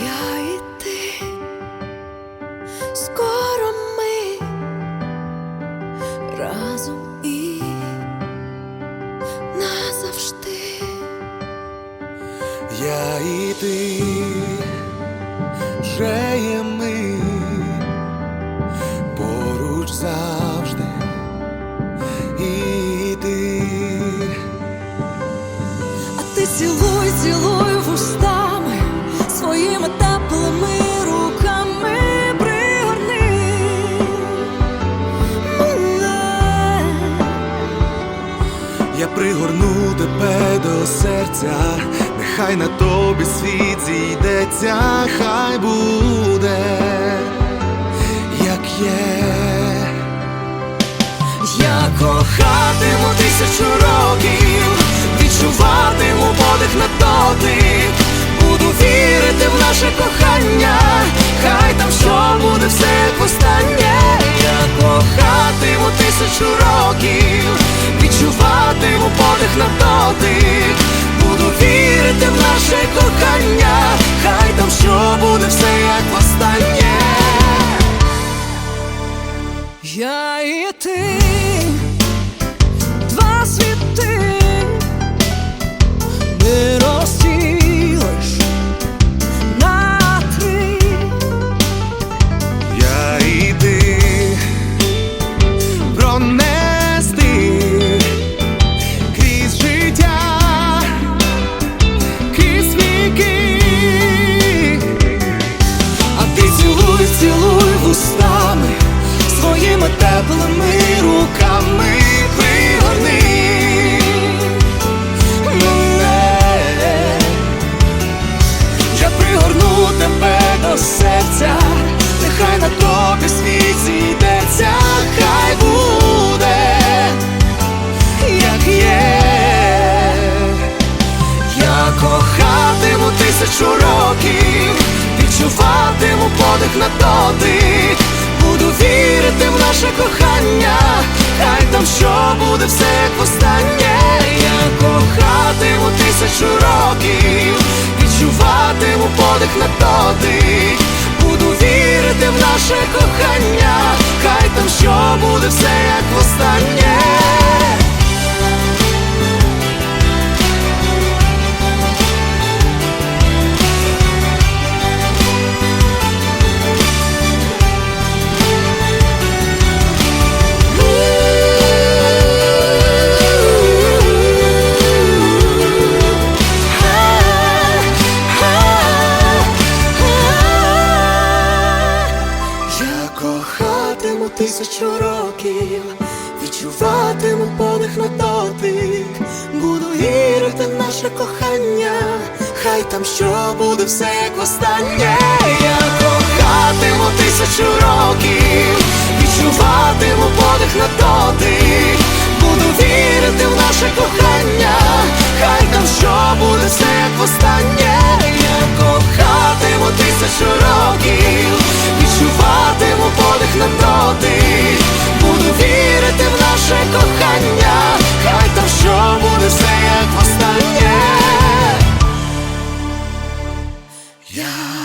я і ти. Скоро ми разом і назавжди. Я і ти. Вже є ми. Я пригорну тебе до серця, нехай на тобі світ зійдеться, хай буде, як є. Я кохатиму тисячу років, відчуватиму подих на дотик, буду вірити в наше кохання, хай там що буде все як. Я кохатиму тисячу років, на дотик, буду вірити в наше кохання, цілуй вустами своїми теплими руками пригорни мене. Я пригорну тебе до серця, нехай на тобі світ зійдеться, хай буде, як є. Я кохатиму тисячу років, відчуватиму подих на дотик, наше кохання, хай там що буде все як востаннє. Я кохатиму тисячу років, відчуватиму подих на дотик, буду вірити в наше кохання, хай там що буде все як востаннє. Тисячу років, відчуватиму подих на дотик, буду вірити в наше кохання, хай там що буде все як востаннє. Я кохатиму тисячу років, відчуватиму подих на дотик, буду вірити в наше кохання, хай там що буде все як востаннє. Yeah.